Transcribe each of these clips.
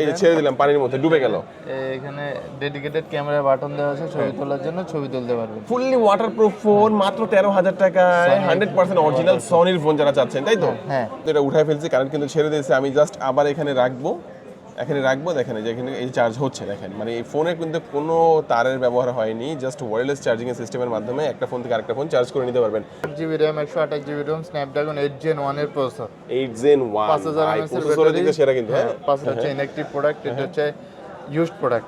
এই যে ছেড়ে দিলাম পানির মধ্যে ডুবে গেল। এখানে ডেডিকেটেড ক্যামেরা বাটন দেওয়া আছে ছবি তোলার জন্য ছবি তুলতে পারবে ফুললি ওয়াটারপ্রুফ ফোন মাত্র তেরো হাজার টাকায় হান্ড্রেড পার্সেন্ট অরিজিনাল সনির ফোন যারা চাচ্ছেন তাই তো? হ্যাঁ। এটা উঠায় ফেলছি কারেন্ট কিন্তু ছেড়ে দিয়েছে আমি জাস্ট আবার এখানে রাখব। এখানে রাখব দেখেন যে এখানে এই চার্জ হচ্ছে দেখেন। মানে এই ফোনে কিন্তু কোনো তারের ব্যবহার হয়নি জাস্ট ওয়্যারলেস চার্জিং এর সিস্টেমের মাধ্যমে একটা ফোন থেকে আরেকটা ফোন চার্জ করে নিতে পারবেন। আট জিবি র্যাম একশো আঠাশ GB ROM Snapdragon eight gen ওয়ানের প্রসেসর এইট জেন ওয়ান পাঁচ হাজার সেরা কিন্তু হ্যাঁ পাঁচ হচ্ছে ইনএক্টিভ প্রোডাক্ট এটা হচ্ছে ইউজড প্রোডাক্ট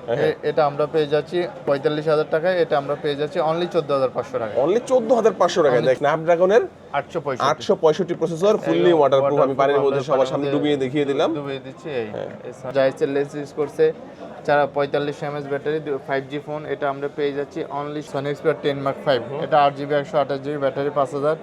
এটা আমরা পেয়ে যাচ্ছি পঁয়তাল্লিশ হাজার টাকায় এটা আমরা পেয়ে যাচ্ছি অনলি চোদ্দ হাজার পাঁচশো টাকা অনলি চোদ্দ হাজার পাঁচশো টাকায়। দেখ স্ন্যাপড্রাগনের আটশো আটশো পঁয়ষট্টি প্রসেসর ফুললি ওয়াটারপ্রুফ আমি পানির মধ্যে সবার সামনে ডুবিয়ে দেখিয়ে দিলাম। ডুবিয়ে দিচ্ছি এই জাইসের লেন্স ইউজ করছে যারা পঁয়তাল্লিশ MS battery five G phone এটা আমরা পেয়ে যাচ্ছি only Sony Xperia ten mark five এটা আট জিবি একশো আঠাশ জিবি ব্যাটারি পাঁচ হাজার।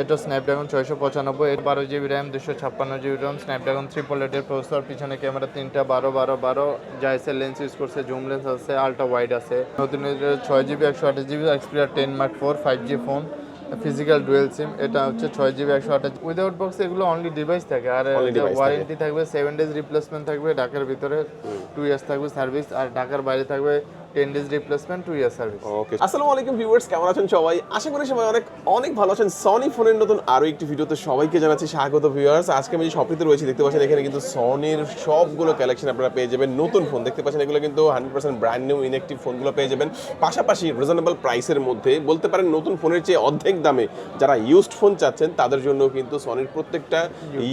এটা স্ন্যাপড্রাগন ছয়শো পঁচানব্বই এর বারো জিবি র্যাম দুশো ছাপ্পান্ন জিবি র্যাম স্ন্যাপড্রাগন ট্রিপল এটের প্রসেসর পিছনে ক্যামেরা তিনটা বারো বারো বারো জাইসের লেন্স ইউজ করছে জুম লেন্স আছে আলট্রা ওয়াইড আছে। নতুন ছয় জিবি একশো আঠাশ GB Xperia ten mark four five G phone physical dual SIM এটা হচ্ছে ছয় জিবি একশো আঠাশ উইদাউট বক্স এগুলো অনলি ডিভাইস থাকে আর ওয়ারেন্টি থাকবে সেভেন ডেজ রিপ্লেসমেন্ট থাকবে ঢাকার ভিতরে টু ইয়ার্স থাকবে সার্ভিস আর ঢাকার বাইরে থাকবে ten days replacement two year service okay আসসালামু আলাইকুম ভিউয়ার্স কেমন আছেন সবাই? আশা করি সবাই অনেক অনেক ভালো আছেন। সনি ফোনের নতুন আরও একটি ভিডিওতে সবাইকে জানাচ্ছি স্বাগত ভিউয়ার্স আজকে আমি যে শপটিতে রয়েছি দেখতে পাচ্ছেন এখানে কিন্তু সনির সবগুলো কালেকশন আপনারা পেয়ে যাবেন। নতুন ফোন দেখতে পাচ্ছেন এগুলো কিন্তু hundred percent brand new inactive ফোনগুলো পেয়ে যাবেন। পাশাপাশি রিজনেবল প্রাইসের মধ্যে বলতে পারেন নতুন ফোনের চেয়ে অর্ধেক দামে যারা ইউজড ফোন চাচ্ছেন তাদের জন্য কিন্তু সনির প্রত্যেকটা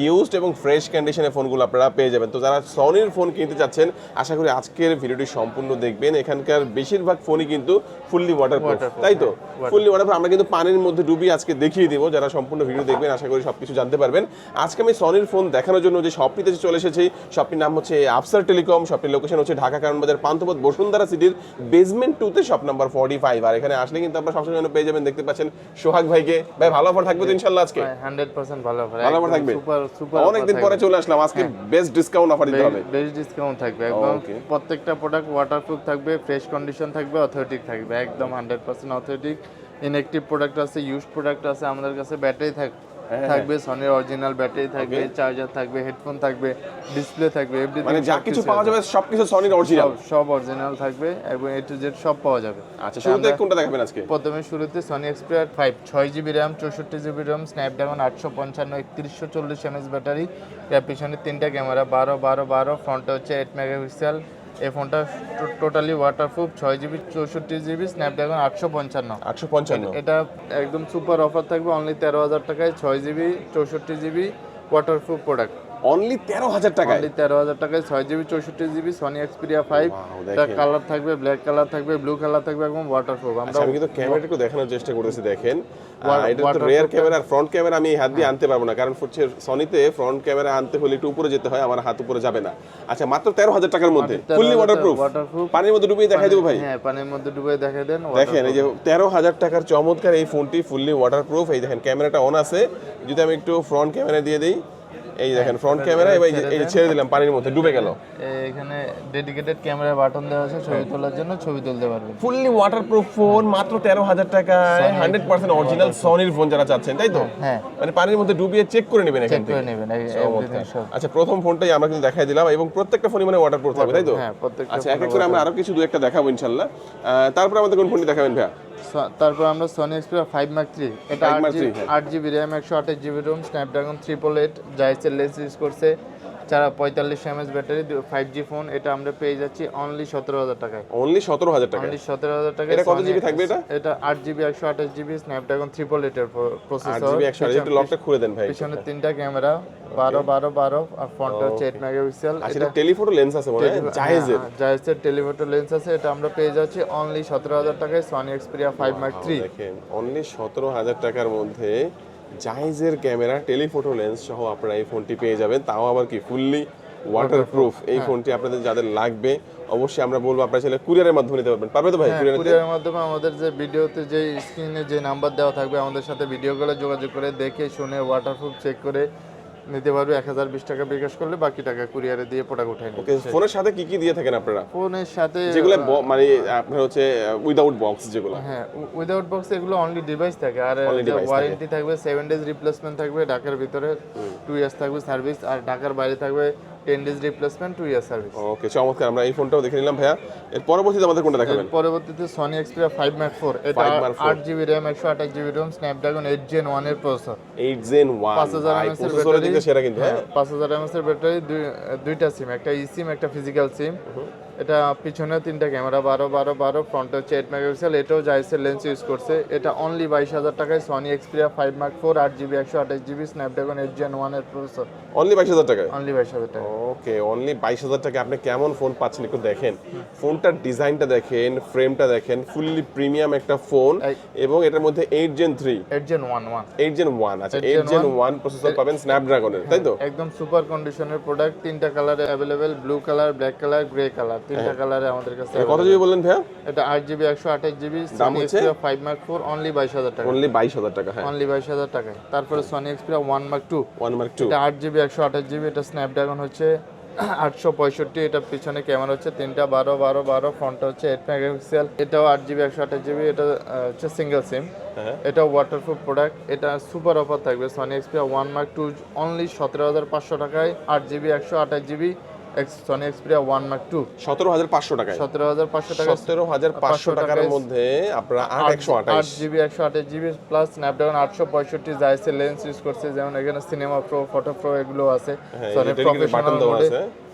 ইউজড এবং ফ্রেশ কন্ডিশনে ফোনগুলো আপনারা পেয়ে যাবেন। তো যারা সনির ফোন কিনতে চাচ্ছেন আশা করি আজকের ভিডিওটি সম্পূর্ণ দেখবেন। এখানকার বেশিরভাগ ফোনই কিন্তু ফুললি ওয়াটারপ্রুফ তাই তো? হ্যাঁ, ফুললি ওয়াটারপ্রুফ আমরা কিন্তু পানির মধ্যে ডুবি আজকে দেখিয়ে দিব যারা সম্পূর্ণ ভিডিও দেখবেন আশা করি সবকিছু জানতে পারবেন। আজকে আমি সনির ফোন দেখানোর জন্য যে শপটিতে চলে এসেছি শপটির নাম হচ্ছে আফসার টেলিকম শপটির লোকেশন হচ্ছে ঢাকা কারণ বাজার পান্থপথ বসুন্ধরা সিটির বেসমেন্ট টুতে শপ নাম্বার ফর্টি ফাইভ আর এখানে আসলে কিন্তু আপনারা সবসময় পেয়ে যাবেন দেখতে পাচ্ছেন সোহাগ ভাইকে। ভাই ভালো অফার থাকবে তো ইনশাল্লাহ আজকে? হান্ড্রেড পার্সেন্ট ভালো অফার থাকবে? অনেকদিন পরে চলে আসলাম আজকে বেস্ট ডিসকাউন্ট অফার দিতে হবে। বেস্ট ডিসকাউন্ট থাকবে একদম প্রত্যেকটা প্রোডাক্ট ওয়াটারপ্রুফ থাকবে ফ্রেশ কন্ডিশন থাকবে অথেন্টিক থাকবে একদম hundred percent authentic inactive product আছে ইউজ প্রোডাক্ট আছে আমাদের কাছে ব্যাটারি থাকবে হ্যাঁ, থাকবে সনির অরিজিনাল ব্যাটারি থাকবে চার্জার থাকবে হেডফোন থাকবে ডিসপ্লে থাকবে মানে যা কিছু পাওয়া যাবে সবকিছু সনির অরিজিনাল সব অরিজিনাল থাকবে এবং এ টু জেড সব পাওয়া যাবে। আচ্ছা শুরুতে কোনটা দেখাবেন আজকে? প্রথমে শুরুতে সনি এক্সপিরিয়ার ফাইভ ছয় জিবি র্যাম চৌষট্টি জিবি র্যাম স্ন্যাপড্রাগন আটশো পঞ্চান্ন একত্রিশশো চল্লিশ এমএস ব্যাটারি এর পিছনে তিনটা ক্যামেরা বারো বারো বারো। ফ্রন্টে হচ্ছে এইট মেগাপিক্সেল এই ফোনটা টোটালি ওয়াটারপ্রুফ ছয় জিবি চৌষট্টি জিবি স্ন্যাপড্রাগন আটশো পঞ্চান্ন। আটশো পঞ্চান্ন। এটা একদম সুপার অফার থাকবে অনলি তেরো হাজার টাকায় ছয় জিবি চৌষট্টি জিবি ওয়াটারপ্রুফ প্রোডাক্ট অনলি তেরো হাজার টাকায়? অনলি তেরো হাজার টাকায় ছয় জিবি চৌষট্টি জিবি সনি এক্সপিরিয়া ফাইভ এটা কালার থাকবে ব্ল্যাক কালার থাকবে ব্লু কালার থাকবে এবং ওয়াটারপ্রুফ আমরা আচ্ছা আমি কিন্তু ক্যামেরাটা একটু দেখানোর চেষ্টা করতেছি দেখেন। এটা তো রেয়ার ক্যামেরা আর ফ্রন্ট ক্যামেরা আমি হাত দিয়ে আনতে পারব না কারণ হচ্ছে সনিতে ফ্রন্ট ক্যামেরা আনতে হলে একটু উপরে যেতে হয় আমার হাত উপরে যাবে না। আচ্ছা মাত্র তেরো হাজার টাকার মধ্যে? মাত্র 13,000 ফুললি ওয়াটারপ্রুফ waterproof। পানির মধ্যে ডুবিয়ে দেখাই দেবো ভাই। হ্যাঁ পানির মধ্যে ডুবে দেখে দেন দেখেন এই যে তেরো হাজার টাকার চমৎকার এই ফোনটি ফুললি ওয়াটারপ্রুফ এই দেখেন ক্যামেরাটা অন আছে। যদি আমি একটু ফ্রন্ট ক্যামেরা দিয়ে দিই এই দেখেন ফ্রন্ট ক্যামেরা এবার এই যে- ছেড়ে দিলাম পানির মধ্যে ডুবে গেল। এখানে ডেডিকেটেড ক্যামেরা বাটন দেওয়া আছে ছবি তোলার জন্য ছবি তুলতে পারবেন। ফুললি ওয়াটারপ্রুফ ফোন মাত্র তেরো হাজার টাকায় হান্ড্রেড পার্সেন্ট অরিজিনাল সনির ফোন যারা চাচ্ছেন তাই তো? হ্যাঁ মানে পানির মধ্যে ডুবিয়ে চেক করে নেবেন এখান চেক থেকে। করে নেবেন আচ্ছা প্রথম ফোনটাই আমরা কিন্তু দেখাই দিলাম এবং প্রত্যেকটা ফোনই মানে ওয়াটারপ্রুফ থাকবে তাই তো? হ্যাঁ প্রত্যেকটা আচ্ছা এক এক করে আমরা আরও কিছু দু একটা দেখাবো ইনশাল্লাহ আহ, তারপরে আমাদের কোন ফোনটি দেখাবেন ভাইয়া? তারপর আমরা Sony Xperia five mark three এটা আট জিবি। আট জিবি র্যাম একশো আঠাশ GB ROM Snapdragon triple eight জাইসের lens use করছে যারা পঁয়তাল্লিশ MS battery five G phone এটা আমরা পেয়ে যাচ্ছি অনলি সতেরো হাজার টাকায়। অনলি সতেরো হাজার টাকা অনলি সতেরো হাজার টাকায় এটা কত জিবি থাকবে এটা? এটা আট জিবি একশো আঠাশ জিবি স্ন্যাপড্রাগন ট্রিপল এইটের আট প্রসেসর লকটা খুলে দেন ভাই পিছনে তিনটা ক্যামেরা বারো বারো বারো আর ফ্রন্টে হচ্ছে এইট মেগাপিক্সেল এটা টেলিফোটো লেন্স আছে মনে হয় জাহেজের জায়েজের টেলিফোটো লেন্স আছে এটা আমরা পেয়ে যাচ্ছি অনলি সতেরো হাজার টাকায় Sony Xperia five mark three দেখেন অনলি সতেরো হাজার টাকার মধ্যে জাহেজের ক্যামেরা টেলিফোটো লেন্স সহ আপনারা এই ফোনটি পেয়ে যাবেন। তাও আবার কি ফুললি ওয়াটারপ্রুফ এই হ্যাঁ। ফোনটি আপনাদের যাদের লাগবে অবশ্যই আমরা বলব আপনারা চাইলে কুরিয়ারের মাধ্যমে নিতে পারবেন। পারবে তো ভাই কুরিয়ারে কুরিয়ারের মাধ্যমে আমাদের যে ভিডিওতে যে স্ক্রিনে যে নাম্বার দেওয়া থাকবে আমাদের সাথে ভিডিও কলে যোগাযোগ করে দেখে শুনে ওয়াটারপ্রুফ চেক করে নিতে পারবে এক হাজার বিশ টাকা বিকাশ করলে বাকি টাকা কুরিয়ারে দিয়ে প্রোডাক্ট উঠাই ওকে ফোনের সাথে কি কি দিয়ে থাকেন আপনারা? ফোনের সাথে যেগুলো মানে আপনার হচ্ছে উইদাউট বক্স যেগুলো। হ্যাঁ উইদাউট বক্স এগুলো অনলি ডিভাইস থাকে আর। ওয়ারেন্টি থাকবে সেভেন ডেজ রিপ্লেসমেন্ট থাকবে ঢাকার ভিতরে টু ইয়ার্স থাকবে সার্ভিস আর ঢাকার বাইরে থাকবে ten days replacement two year service okay চমৎকার আমরা এই ফোনটাও দেখে নিলাম ভাইয়া। এর পরবর্তীতে আমাদের কোনটা দেখাবেন? পরবর্তীতে ফোর এটা 5 Mark 4 আট জিবি র্যাম একশো আঠাশ GB RAM Snapdragon eight gen ওয়ানের প্রসেসর এইট জেন ওয়ান পাঁচ হাজার এর দিকে সেরা কিন্তু হ্যাঁ। পাঁচ হাজার এমএস এর ব্যাটারি দুইটা সিম একটা ই সিম একটা ফিজিক্যাল সিম এটা পিছনে তিনটা ক্যামেরা বারো বারো বারো ফ্রন্টে হচ্ছে এইট মেগাপিক্সেল এটাও জাইসের লেন্স ইউজ করছে। এটা অনলি বাইশ হাজার টাকায় Sony Xperia five mark four আট জিবি একশো আঠাশ জিবি স্ন্যাপড্রাগন এইট জেন ওয়ানের প্রসেসর অনলি বাইশ হাজার টাকায়? অনলি বাইশ হাজার টাকা ওকে অনলি বাইশ হাজার টাকা। আপনি কেমন ফোন পাচ্ছেন একটু দেখেন। ফোনটার ডিজাইনটা দেখেন ফ্রেমটা দেখেন ফুললি প্রিমিয়াম একটা ফোন এবং এটার মধ্যে eight gen three eight gen one one eight gen one আচ্ছা এইট জেন ওয়ান প্রসেসর পাবেন স্ন্যাপড্রাগনের তাই তো? একদম সুপার কন্ডিশনের প্রোডাক্ট তিনটা কালারে available blue colour black colour grey colour তিনটা কালারে আমাদের কাছে কত জিবি বললেন ভাইয়া? এটা আট জিবি একশো আঠাশ জিবি দাম হচ্ছে? ফাইভ মার্ক ফোর অনলি বাইশ হাজার টাকা। অনলি বাইশ হাজার টাকা হ্যাঁ। অনলি বাইশ হাজার টাকা তারপরে Sony Xperia one mark two one mark two এটা আট জিবি একশো আঠাশ জিবি এটা স্ন্যাপড্রাগন হচ্ছে আটশো পঁয়ষট্টি এটা পিছনে ক্যামেরা হচ্ছে তিনটা বারো বারো বারো ফ্রন্টটা হচ্ছে এইট মেগাপিক্সেল এটাও আট জিবি একশো আঠাশ জিবি এটা হচ্ছে সিঙ্গেল সিম এটাও এটাও ওয়াটারপ্রুফ প্রোডাক্ট এটা সুপার অফার থাকবে Sony Xperia one mark two only সতেরো হাজার পাঁচশো টাকায় আট জিবি একশো আঠাশ GB Sony Xperia one mark two সতেরো হাজার পাঁচশো টাকায়। সতেরো হাজার পাঁচশো টাকা সতেরো হাজার পাঁচশো টাকার মধ্যে আপনারা আট একশো আট জিবি একশো আঠাশ জিবি প্লাস স্ন্যাপড্রাগন আটশো পঁয়ষট্টি জাইসের লেন্স ইউজ করছে যেমন এখানে সিনেমা প্রো ফটো প্রো এগুলো আছে। হ্যাঁ, সনি এটারই কিন্তু প্রফেশনাল মোডে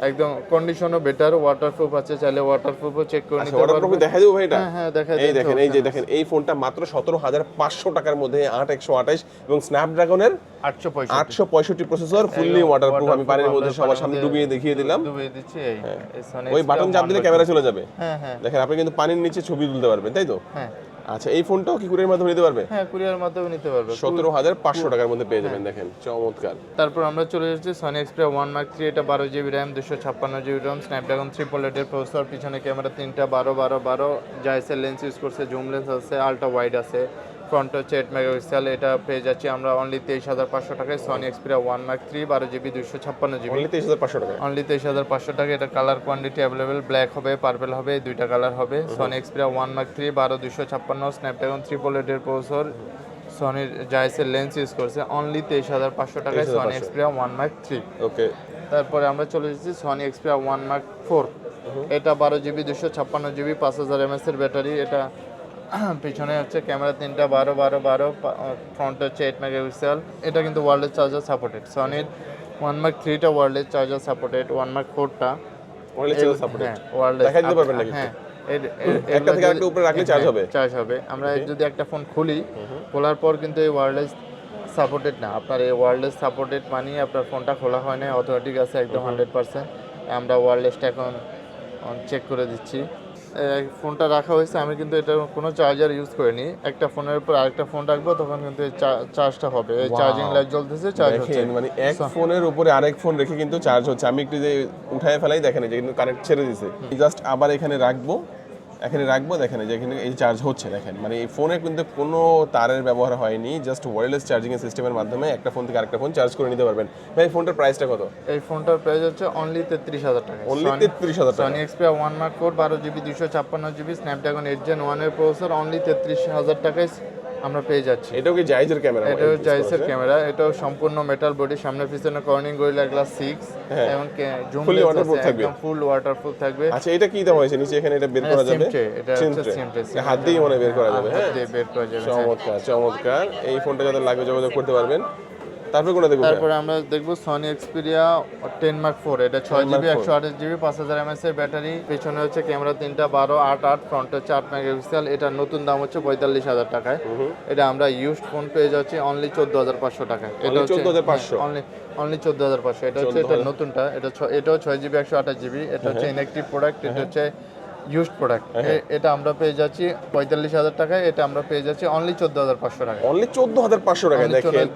একদম কন্ডিশনও বেটার ওয়াটারপ্রুফ আছে চাইলে ওয়াটারপ্রুফও চেক করে নিতে ওয়াটারপ্রুফ পারবে। দেখা দেবো ভাই এটা? হ্যাঁ হ্যাঁ দেখা এই দেখেন এই যে দেখেন এই ফোনটা মাত্র সতেরো হাজার পাঁচশো টাকার মধ্যে আট একশো আঠাশ এবং স্ন্যাপড্রাগনের আটশো পঁয়ষট্টি। প্রসেসর ফুললি ওয়াটারপ্রুফ আমি পানির মধ্যে সবার সামনে ডুবিয়ে দেখিয়ে দিলাম। ডুবিয়ে দিচ্ছি এই এই ওই বাটন চাপ দিলে ক্যামেরা চলে যাবে। হ্যাঁ হ্যাঁ। দেখেন আপনি কিন্তু পানির নিচে ছবি তুলতে পারবেন তাই তো? হ্যাঁ। আচ্ছা এই ফোনটাও কি কুরিয়ার মাধ্যমে নিতে পারবে? হ্যাঁ কুরিয়ার মাধ্যমে নিতে পারবে। সতেরো হাজার পাঁচশো টাকার মধ্যে পেয়ে যাবেন দেখেন চমৎকার। তারপর আমরা চলে এসেছি Sony Xperia one mark three এটা বারো জিবি র্যাম দুশো ছাপ্পান্ন জিবি র্যাম স্ন্যাপড্রাগন থ্রি পোলেটের প্রসেসর পিছনে ক্যামেরা তিনটা বারো বারো বারো। জাইসের লেন্স ইউজ করছে জুম লেন্স আছে আলট্রা ওয়াইড আছে। ফ্রন্ট হচ্ছে এইট মেগাপিক্সেল এটা পেয়ে যাচ্ছি আমরা অনলি তেইশ হাজার পাঁচশো টাকায় Sony Xperia one mark three বারো জিবি দুশো ছাপ্পান্ন জিবি অনলি তেইশ হাজার পাঁচশো টাকা অনলি তেইশ হাজার পাঁচশো টাকা এটা কালার কোয়ান্টিটি অ্যাভেলেবেল ব্ল্যাক হবে পার্পেল হবে এই দুইটা কালার হবে। Sony Xperia one mark three বারো দুশো ছাপ্পান্ন স্ন্যাপড্রাগন থ্রি পোলেটের প্রসেসর সনির জাইসের লেন্স ইউজ করছে। অনলি তেইশ হাজার পাঁচশো টাকায় Sony Xperia one mark three okay তারপরে আমরা চলে এসেছি Sony Xperia one mark four এটা বারো জিবি দুশো ছাপ্পান্ন জিবি পাঁচ হাজার এমএস এর ব্যাটারি এটা পিছনে হচ্ছে ক্যামেরা তিনটা বারো বারো বারো ফ্রন্ট হচ্ছে এইট মেগাপিক্সেল এটা কিন্তু ওয়ার্ল্ডের চার্জার সাপোর্টেড সনির ওয়ান মার্ক থ্রিটা ওয়ার্ল্ডের চার্জার সাপোর্টেড ওয়ান মার্ক ফোরটা চার্জ হবে। চার্জ হবে। আমরা যদি একটা ফোন খুলি খোলার পর কিন্তু এই সাপোর্টেড না। আপনার এই সাপোর্টেড মানে আপনার ফোনটা খোলা হয় না অথোমেটিক আছে একদম হান্ড্রেড পার্সেন্ট আমরা এখন চেক করে দিচ্ছি। ফোনটা রাখা হয়েছে। আমি কিন্তু এটা কোনো চার্জার ইউজ করিনি। একটা ফোনের উপর আরেকটা ফোন রাখব তখন কিন্তু চার্জটা হবে। চার্জিং লাইট জ্বলতেছে চার্জ হচ্ছে। মানে এক ফোনের উপরে আরেক ফোন রেখে কিন্তু চার্জ হচ্ছে। আমি একটু যে উঠায় ফেলাই দেখেন যে কিন্তু কানেক্ট ছেড়ে দিছে। জাস্ট আবার এখানে রাখব। এখানে রাখব দেখেন যে এখানে এই চার্জ হচ্ছে দেখেন। মানে এই ফোনে কিন্তু কোনো তারের ব্যবহার হয়নি জাস্ট ওয়্যারলেস চার্জিং এর সিস্টেমের মাধ্যমে একটা ফোন থেকে আরেকটা ফোন চার্জ করে নিতে পারবেন। ভাই ফোনটার প্রাইসটা কত? এই ফোনটার প্রাইস হচ্ছে অনলি তেত্রিশ হাজার টাকা। অনলি তেত্রিশ হাজার টাকা। Sony Xperia one mark four বারো জিবি দুশো ছাপ্পান্ন জিবি স্ন্যাপড্রাগন এইট জেন ওয়ানের প্রসেসর অনলি তেত্রিশ হাজার টাকায় আমরা পেয়ে যাচ্ছি। এটাও কি জাইজের ক্যামেরা এটাও জাইজের ক্যামেরা এটাও সম্পূর্ণ মেটাল বডি সামনে পিছনে কর্নিং গরিলা গ্লাস সিক্স এবং জুম ফুল ওয়াটারপ্রুফ থাকবে। একদম ফুল ওয়াটারপ্রুফ থাকবে। আচ্ছা এটা কি দাম হয়েছে? নিচে এখানে এটা বের করা যাবে? এটা হচ্ছে SIM হাত দিয়ে মনে বের করা যাবে হ্যাঁ? বের করা যাবে চমৎকার চমৎকার। এই ফোনটা যাদের লাগে যোগাযোগ করতে পারবেন। তারপরে কোনটা দেখব? তারপরে আমরা দেখব Sony Xperia ten mark four এটা ছয় জিবি একশো আঠাশ জিবি পাঁচ হাজার এমএস এর ব্যাটারি। পেছনে হচ্ছে ক্যামেরা তিনটা বারো আট আট ফ্রন্ট হচ্ছে আট মেগাপিক্সেল। এটা নতুন দাম হচ্ছে পঁয়তাল্লিশ হাজার টাকায়। এটা আমরা ইউজড ফোন পেয়ে যাচ্ছি অনলি চোদ্দ হাজার পাঁচশো টাকায়। এটা হচ্ছে 14,500 অনলি অনলি চোদ্দ হাজার পাঁচশো। এটা হচ্ছে এটা নতুনটা। এটা এটাও ছয় জিবি একশো আঠাশ জিবি এটা হচ্ছে ইনএক্টিভ প্রোডাক্ট এটা হচ্ছে ইউজড প্রোডাক্ট এটা আমরা পেয়ে যাচ্ছি পঁয়তাল্লিশ হাজার টাকায় এটা আমরা পেয়ে যাচ্ছি অনলি চোদ্দ হাজার পাঁচশো টাকা অনলি চোদ্দ হাজার পাঁচশো টাকা দেখেন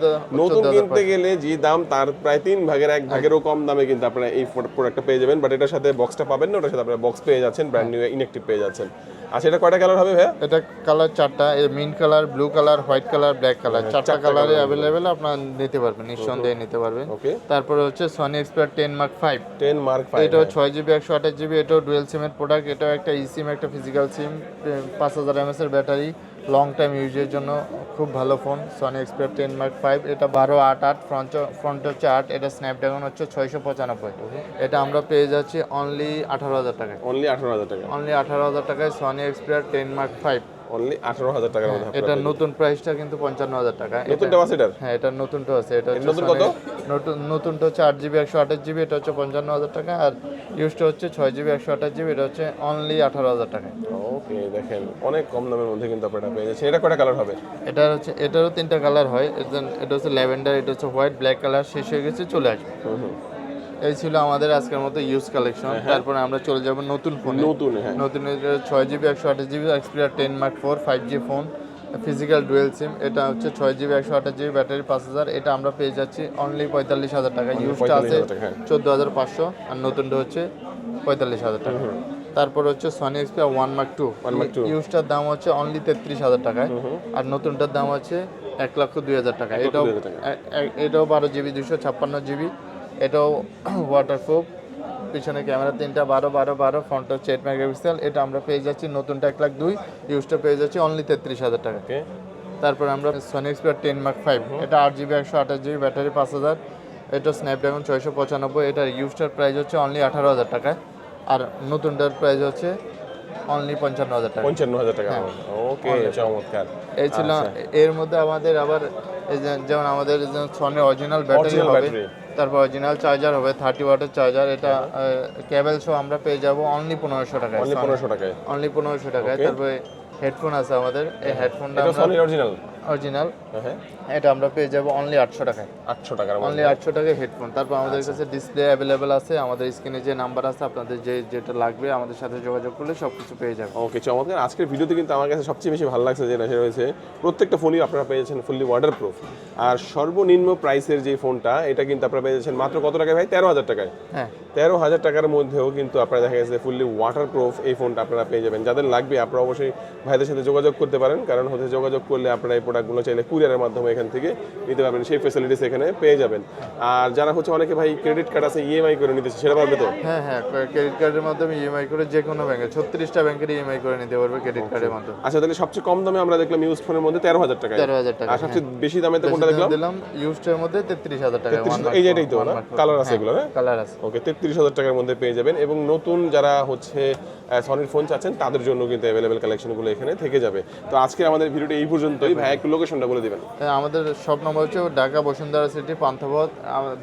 নতুন কিনতে গেলে যে দাম তার প্রায় তিন ভাগের এক ভাগেরও কম দামে কিন্তু আপনারা এই প্রোডাক্টটা পেয়ে যাবেন। বাট এটার সাথে বক্সটা পাবেন না ওটার সাথে আপনারা বক্স পেয়ে যাচ্ছেন ব্র্যান্ড নিউ ইনেকটিভ পেয়ে যাচ্ছেন। আচ্ছা এটা কয়টা কালার হবে ভাইয়া? এটা কালার চারটা mean colour blue colour white colour black colour চারটা কালারে অ্যাভেলেবেল আপনার নিতে পারবেন নিঃসন্দেহে নিতে পারবেন। ওকে। তারপরে হচ্ছে Sony Xperia ten mark five ten mark five এটাও ছয় জিবি একশো আঠাশ জিবি এটাও ডুয়েল সিমের প্রোডাক্ট এটাও একটা ই সিম একটা ফিজিক্যাল সিম পাঁচ হাজার এমএস এর ব্যাটারি লং টাইম ইউজের জন্য খুব ভালো phone Sony Xperia ten mark five এটা বারো আট আট ফ্রন্ট ফ্রন্ট হচ্ছে আট এটা স্ন্যাপড্রাগন হচ্ছে ছয়শো পঁচানব্বই। এটা আমরা পেয়ে যাচ্ছি অনলি আঠারো হাজার টাকায়। অনলি আঠারো হাজার টাকায়। অনলি আঠারো হাজার টাকায় Sony Xperia ten mark five only আঠারো হাজার টাকার মধ্যে আপনারা এটার নতুন প্রাইসটা কিন্তু পঞ্চান্ন হাজার টাকা। নতুনটা আছে এটার? হ্যাঁ এটা নতুনটা আছে। এটা নতুন কত? নতুন নতুনটা হচ্ছে আট জিবি একশো আঠাশ জিবি এটা হচ্ছে পঞ্চান্ন হাজার টাকা। আর ইউজটা হচ্ছে ছয় জিবি একশো আঠাশ জিবি এটা হচ্ছে অনলি আঠারো হাজার টাকা। ওকে দেখেন অনেক কম দামের মধ্যে কিন্তু আপনারা পেয়ে যাচ্ছেন। এটা কয়টা কালার হবে? এটা হচ্ছে এটারও তিনটা কালার হয়। এটা- এটা হচ্ছে ল্যাভেন্ডার এটা হচ্ছে হোয়াইট ব্ল্যাক কালার শেষ হয়ে গেছে চলে আসবে। এই ছিল আমাদের আজকের মতো ইউজ কালেকশন তারপরে আমরা চলে যাব নতুন ফোন নতুন হ্যাঁ। নতুন ছয় জিবি একশো আঠাশ GB Xperia ten mark four five G phone physical dual SIM এটা হচ্ছে ছয় জিবি একশো আঠাশ জিবি ব্যাটারি পাঁচ হাজার। এটা আমরা পেয়ে যাচ্ছি অনলি পঁয়তাল্লিশ হাজার টাকা ইউজটা আছে 45,000 টাকা, হ্যাঁ। চোদ্দ হাজার পাঁচশো আর নতুনটা হচ্ছে পঁয়তাল্লিশ হাজার টাকা। তারপর হচ্ছে Sony Xperia one mark two ইউজটার দাম হচ্ছে অনলি তেত্রিশ হাজার টাকায়। আর নতুনটার দাম হচ্ছে এক লক্ষ দুই হাজার টাকা এটাও 2,000 টাকা। এ- এ- এটাও বারো জিবি দুশো ছাপ্পান্ন জিবি এটাও ওয়াটারপ্রুফ পিছনে ক্যামেরা তিনটা বারো বারো বারো ফ্রন্ট হচ্ছে এইট মেগাপিক্সেল এটা আমরা পেয়ে যাচ্ছি নতুনটা এক লাখ দুই। ইউজটা পেয়ে যাচ্ছি অনলি তেত্রিশ হাজার টাকা। তারপর আমরা Sony Xperia ten mark five এটা আট জিবি একশো আঠাশ জিবি ব্যাটারি পাঁচ হাজার। এটা স্ন্যাপড্রাগন ছয়শো পঁচানব্বই। এটার ইউজটার প্রাইস হচ্ছে অনলি আঠারো হাজার টাকা। আর নতুনটার প্রাইস হচ্ছে অনলি পঞ্চান্ন হাজার টাকা। পঞ্চান্ন হাজার টাকা। ওকে চমৎকার। এই ছিল এর মধ্যে আমাদের আবার যেমন আমাদের সনি অরিজিনাল ব্যাটারি হবে। তারপর অরিজিনাল চার্জার হবে থার্টি ওয়াটের চার্জার এটা কেবল সহ আমরা পেয়ে যাব অনলি পনেরোশো টাকায় অনলি পনেরোশো টাকায়। অনলি পনেরোশো টাকায়। তারপরে হেডফোন আছে আমাদের এই হেডফোনটা সনির অরিজিনাল অরিজিনাল। হ্যাঁ এটা আমরা পেয়ে যাব অনলি আটশো টাকায়। আটশো টাকার অনলি আটশো টাকায় হেডফোন তারপর আমাদের কাছে ডিসপ্লে অ্যাভেলেবেল আছে। আমাদের স্ক্রিনে যে নাম্বার আছে আপনাদের যে যেটা লাগবে আমাদের সাথে যোগাযোগ করলে সব কিছু পেয়ে যাবে ওকে চমৎকার। আজকের ভিডিওতে কিন্তু আমার কাছে সবচেয়ে বেশি ভালো লাগছে যেটা হয়েছে প্রত্যেকটা ফোনই আপনারা পেয়েছেন ফুললি ওয়াটার প্রুফ আর সর্বনিম্ন প্রাইসের যে ফোনটা এটা কিন্তু আপনারা পেয়েছেন মাত্র কত টাকায় ভাই? তেরো হাজার টাকায়। হ্যাঁ। তেরো হাজার টাকার মধ্যেও কিন্তু আপনারা দেখা গেছে ফুললি ওয়াটার প্রুফ এই ফোনটা আপনারা পেয়ে যাবেন। যাদের লাগবে আপনারা অবশ্যই ভাইদের সাথে যোগাযোগ করতে পারেন। কারণ হচ্ছে যোগাযোগ করলে আপনারা এই প্রোডাক্টগুলো চাইলে কুরিয়ারের মাধ্যমে এখান থেকে নিতে পারবেন সেই ফেসিলিটিস এখানে পেয়ে যাবেন। আর যারা হচ্ছে অনেকে ভাই ক্রেডিট কার্ড আছে ইএমআই করে নিতেছে সেটা পারবে তো? হ্যাঁ হ্যাঁ ক্রেডিট কার্ডের মাধ্যমে ইএমআই করে যে কোনো ব্যাংকে ছত্রিশটা ব্যাংকের ইএমআই করে নিতে পারবে ক্রেডিট কার্ডের মাধ্যমে। আচ্ছা তাহলে সবচেয়ে কম দামে আমরা দেখলাম ইউজ ফোনের মধ্যে তেরো হাজার টাকা তেরো হাজার টাকা আর সবচেয়ে বেশি দামে তো কোনটা দেখলাম? দিলাম ইউজটার মধ্যে তেত্রিশ হাজার টাকা এই যে এটাই তো না? কালার আছে এগুলো হ্যাঁ? কালার আছে। ওকে তেত্রিশ হাজার টাকার মধ্যে পেয়ে যাবেন এবং নতুন যারা হচ্ছে সনির ফোন চাচ্ছেন তাদের জন্য কিন্তু অ্যাভেলেবেল কালেকশনগুলো এখানে থেকে যাবে। তো আজকে আমাদের ভিডিওটা এই পর্যন্তই। ভাই একটু লোকেশনটা বলে দিবেন। হ্যাঁ, আমাদের শপ নম্বর হচ্ছে Dhaka Bashundhara city Panthapath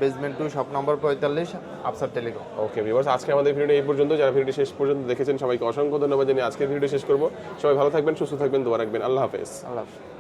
basement two shop number পঁয়তাল্লিশ আফসার টেলিকম ওকে ভিউয়ার্স আজকে আমাদের ভিডিও এই পর্যন্ত। যারা ভিডিও শেষ পর্যন্ত দেখেছেন সবাইকে অসংখ্য ধন্যবাদ জানিয়ে আজকের ভিডিও শেষ করব। সবাই ভালো থাকবেন সুস্থ থাকবেন দোয়া রাখবেন। আল্লাহ হাফেজ। আল্লাহ হাফেজ।